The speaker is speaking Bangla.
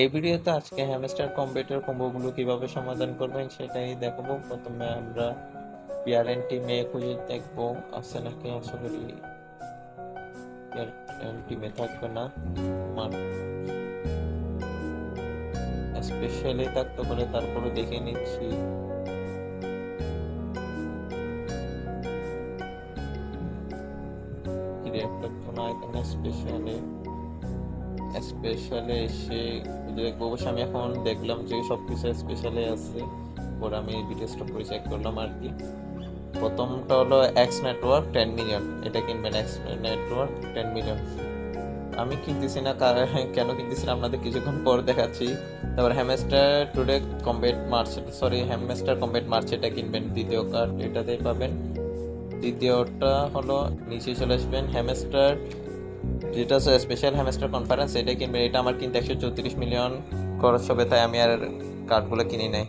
এই ভিডিওতে আজকে হ্যামস্টার কম্পিউটার কম্বোগুলো কীভাবে সমাধান করবেন সেটাই দেখাবো। প্রথমে আমরা পিআরএন টিমে খুঁজে দেখব। আছে নাকি? আশা করি টিমে থাকবে না। স্পেশালি থাকতে পারে তারপরে দেখে নিচ্ছি। ক্রিয়েট করতো না এখানে স্পেশালি স্পেশালে এসে অবশ্য আমি এখন দেখলাম যে সব কিছু স্পেশালে আছে পরে আমি স্টপ করে চেক করলাম আর কি। প্রথমটা হলো এক্স নেটওয়ার্ক টেন মিলিয়ন এটা কিনবেন এক্স নেটওয়ার্ক টেন মিলিয়ন আমি কিনতেছি না, কার- কেন কিনতেছি না, আপনাদের কিছুক্ষণ পর দেখাচ্ছি। তারপর Hamster today Kombat march sorry Hamster Kombat march এটা কিনবেন, দ্বিতীয় কার্ড এটাতেই পাবেন। দ্বিতীয়টা হলো নিচে চলে আসবেন হ্যামস্টার যেটা হচ্ছে স্পেশাল হ্যামেস্টার কনফারেন্স এটা কিনবেন এটা আমার কিনতে একশো চৌত্রিশ মিলিয়ন খরচ হবে, তাই আমি আর কার্ডগুলো কিনি নাই।